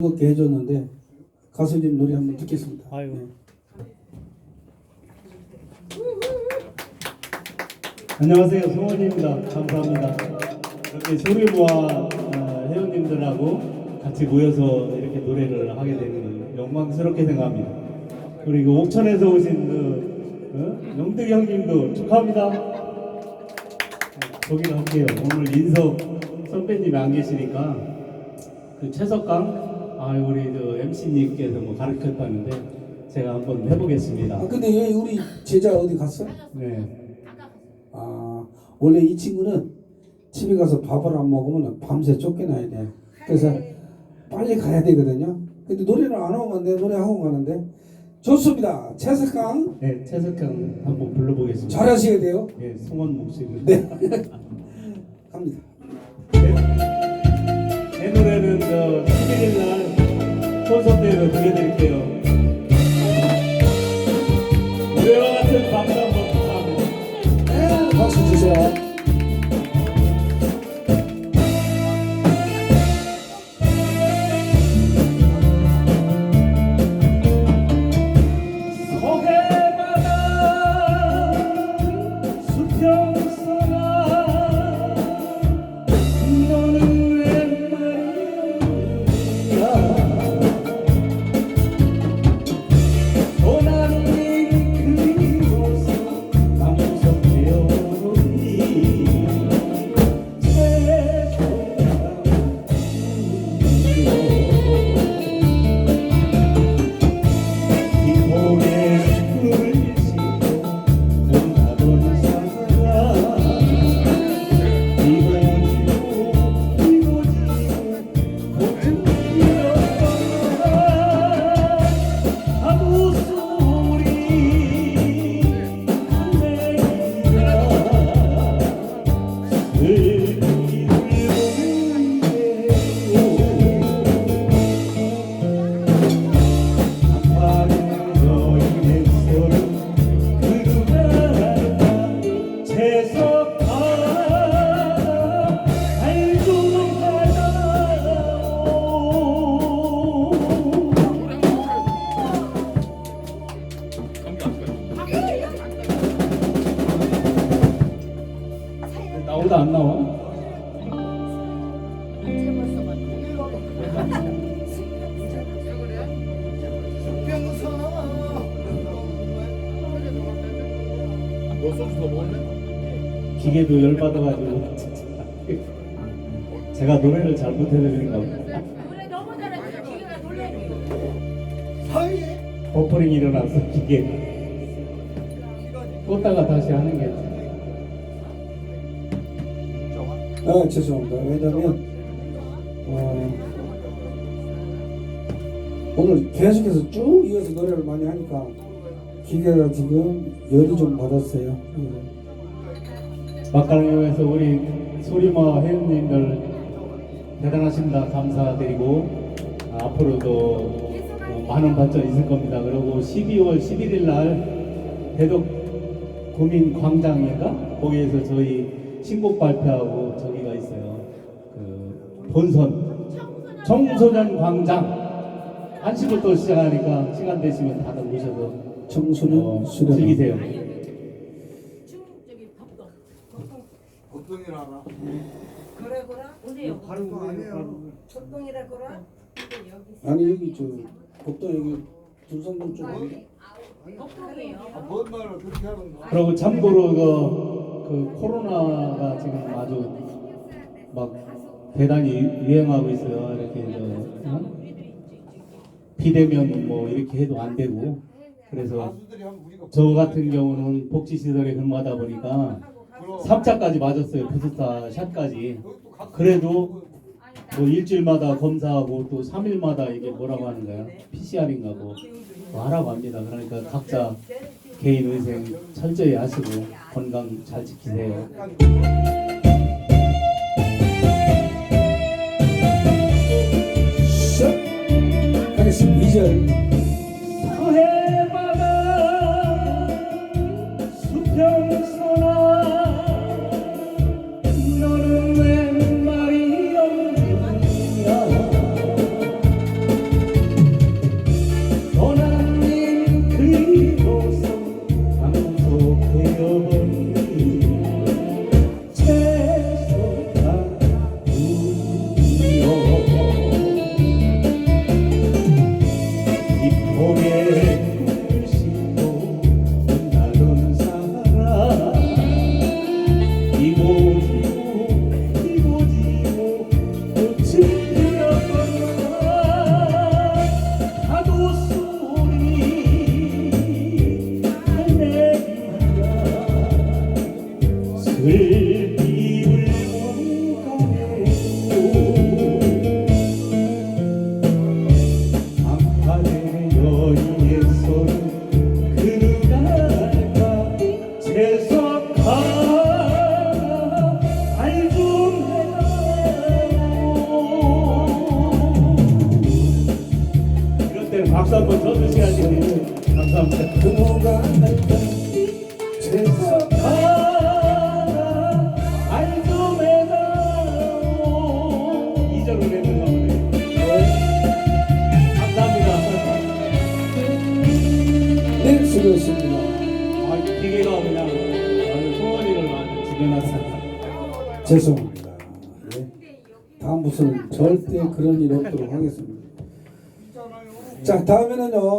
그렇게 해줬는데 가수님 노래 한번 듣겠습니다. 아이고. 네. 안녕하세요. 송원입니다. 감사합니다. 이렇게 소리모아 어, 회원님들하고 같이 모여서 이렇게 노래를 하게 되는 영광스럽게 생각합니다. 그리고 옥천에서 오신 그 어? 영득 형님도 축하합니다. 네, 소개를 할게요. 오늘 인석 선배님이 안 계시니까 그 최석강 아 우리 저 MC님께서 뭐 가르쳤다는데 제가 한번 해보겠습니다. 아 근데 왜 우리 제자 어디 갔어? 네. 아 원래 이 친구는 집에 가서 밥을 안 먹으면 밤새 쫓겨나야 돼. 그래서 빨리 가야 되거든요. 근데 노래를 안 하고 간대 노래 하고 가는데 좋습니다. 채석강 네, 최석형 한번 불러보겠습니다. 잘하셔야 돼요. 네, 송원 목소리. 네 갑니다. 네. 내 노래는 저 11일 날 콘서트에서 들려드릴게요. 노래와 같은 박수 한번 부탁합니다. 네, 박수 주세요. 나오다 안 나와? 기계도 열받아가지고. 제가 노래를 잘 못해서 그런가 보다. 버퍼링이 일어나서 기계. 꽂다가 다시 하는 게 아 죄송합니다. 왜냐면 어, 오늘 계속해서 쭉 이어서 노래를 많이 하니까 기계가 지금 열이 좀 받았어요. 예. 막강령에서 우리 소리마 회원님들 대단하십니다. 감사드리고 아, 앞으로도 어, 많은 발전 있을 겁니다. 그리고 12월 11일 날 대덕 구민 광장인가 거기에서 저희 신곡 발표하고 본선 청소년 광장 1시부터 시작하니까 시간 되시면 다들 오셔서 청소년 어, 수련 즐기세요. 알아. 그래 그래 오세요. 그거 아니에요. 첫동이라 그래 아니 여기 저 복도 여기 두성동 쪽에 법동이에요. 아, 뭔 말을 그렇게 하는 거야? 그리고 참고로 그, 그 코로나가 지금 아주 막 대단히 유행하고 있어요. 이렇게 저 어? 비대면 뭐 이렇게 해도 안 되고 그래서 저 같은 경우는 복지 시설에 근무하다 보니까 그럼 3차까지 맞았어요. 부스타 샷까지. 그래도 뭐 일주일마다 검사하고 또 3일마다 이게 뭐라고 하는 거야? PCR인가 뭐, 뭐 하라고 합니다. 그러니까 각자 개인 위생 철저히 하시고 건강 잘 지키세요. 박수 그모가 알좀 해라 이절을 했는가 보네 감사합니다. 네 수고했습니다. 아. 죄송합니다. 예. 다음부터는 절대 그런 일 없도록 하겠습니다. 자 다음에는요